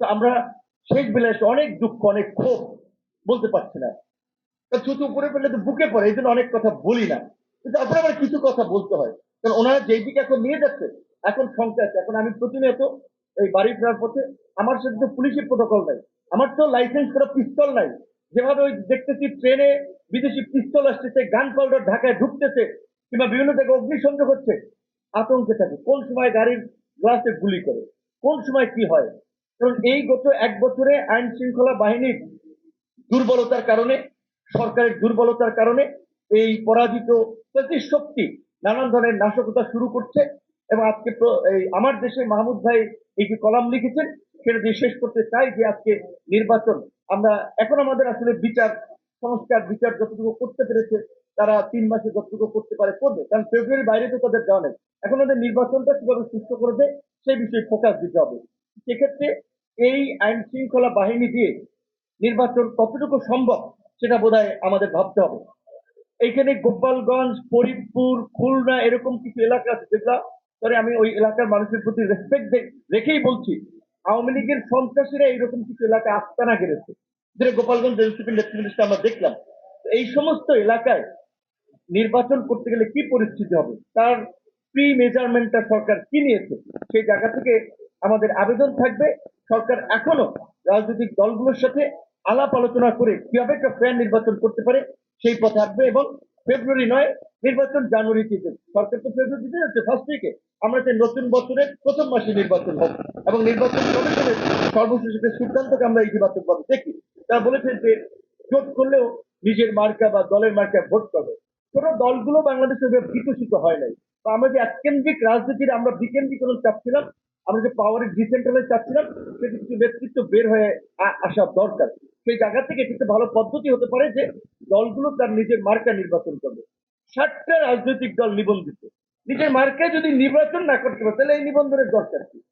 তো আমরা শেষ বেলায় এসে অনেক দুঃখ, অনেক ক্ষোভ বলতে পারছি না। তা উপরে পেলে তো বুকে পড়ে, এই জন্য অনেক কথা বলি না। কিন্তু আপনার আবার কিছু কথা বলতে হয়। কারণ ওনারা যেই দিকে এখন নিয়ে যাচ্ছে, এখন সংখ্যা আছে। এখন আমি প্রতিনিয়ত এই বাড়ি ফেরার পথে আমার সাথে তো পুলিশের প্রোটোকল নাই, আমার তো লাইসেন্স করা পিস্তল নাই। যেভাবে ওই দেখতেছি ট্রেনে বিদেশি পিস্তল আসতেছে গান পাউডার ঢাকায় ঢুকতেছে, কিংবা বিভিন্ন জায়গায় অগ্নিসংযোগ হচ্ছে, আতঙ্কে থাকে। কোন সময় গাড়ির গ্লাসে গুলি করে, কোন সময় কি হয়? কারণ এই গত এক বছরে আইন শৃঙ্খলা বাহিনীর দুর্বলতার কারণে, সরকারের দুর্বলতার কারণে এই পরাজিত শক্তি নানান ধরনের নাশকতা শুরু করছে এবং আজকে আমার দেশে মাহমুদ ভাই এই যে কলাম লিখেছেন, সেটা দিয়ে শেষ করতে চাই যে আজকে নির্বাচন। আমরা এখন আমাদের আসলে বিচার, সংস্কার, বিচার যতটুকু করতে পেরেছে, তারা তিন মাসে যতটুকু করতে পারে, করবে। কারণ ফেব্রুয়ারি বাইরে তো তাদের যাওয়া নেই। এখন ওদের নির্বাচনটা কীভাবে সুস্থ করবে সেই বিষয়ে ফোকাস দিতে হবে। সেক্ষেত্রে এই আইন শৃঙ্খলা বাহিনী দিয়ে নির্বাচন কতটুকু সম্ভব সেটা বোধহয় আমাদের ভাবতে হবে। এইখানে গোপালগঞ্জ, ফরিদপুর, খুলনা এরকম কিছু এলাকা আছে যেগুলা পরে আমি ওই এলাকার মানুষের প্রতি রেসপেক্ট রেখেই বলছি, আওয়ামী লীগের সন্ত্রাসীরা এইরকম কিছু এলাকা আস্তানা গেড়েছে। যেটা গোপালগঞ্জ এনসিপি নেতৃত্বে আমরা দেখলাম। এই সমস্ত এলাকায় নির্বাচন করতে গেলে কি পরিস্থিতি হবে? তার প্রি মেজারমেন্টটা সরকার কি নিয়েছে? সেই জায়গা থেকে আমাদের আবেদন থাকবে। সরকার এখনও রাজনৈতিক দলগুলোর সাথে আলাপ আলোচনা করে কীভাবে একটা ফেয়ার নির্বাচন করতে পারে সেই পথে আসবে এবং ফেব্রুয়ারি নয়, নির্বাচন জানুয়ারিতে। সরকার তো ফেব্রুয়ারি দিতে যাচ্ছে ফার্স্ট উইকে আমরা চাই নতুন বছরের প্রথম মাসে নির্বাচন হোক এবং নির্বাচন কমিশনের সর্বশেষ একটা সিদ্ধান্তকে আমরা ইতিবাচক ভাবে দেখি। তারা বলেছেন যে জোট করলেও নিজের মার্কা বা দলের মার্কায় ভোট করবে কোন দলগুলো বাংলাদেশে বিকশিত হয় নাই। তো আমরা যে এককেন্দ্রিক রাজনীতির আমরা বিকেন্দ্রিকরণ চাচ্ছিলাম আমরা যে পাওয়ারের ডিসেন্ট্রালাইজ চাচ্ছিলাম সেটি কিছু নেতৃত্ব বের হয়ে আসা দরকার। সেই জায়গা থেকে এটি ভালো পদ্ধতি হতে পারে যে দলগুলো তার নিজের মার্কা নির্বাচন করবে। ষাটটা রাজনৈতিক দল নিবন্ধিত। নিজের মার্কায় যদি নির্বাচন না করতে পারে, তাহলে এই নিবন্ধনের দরকার কি?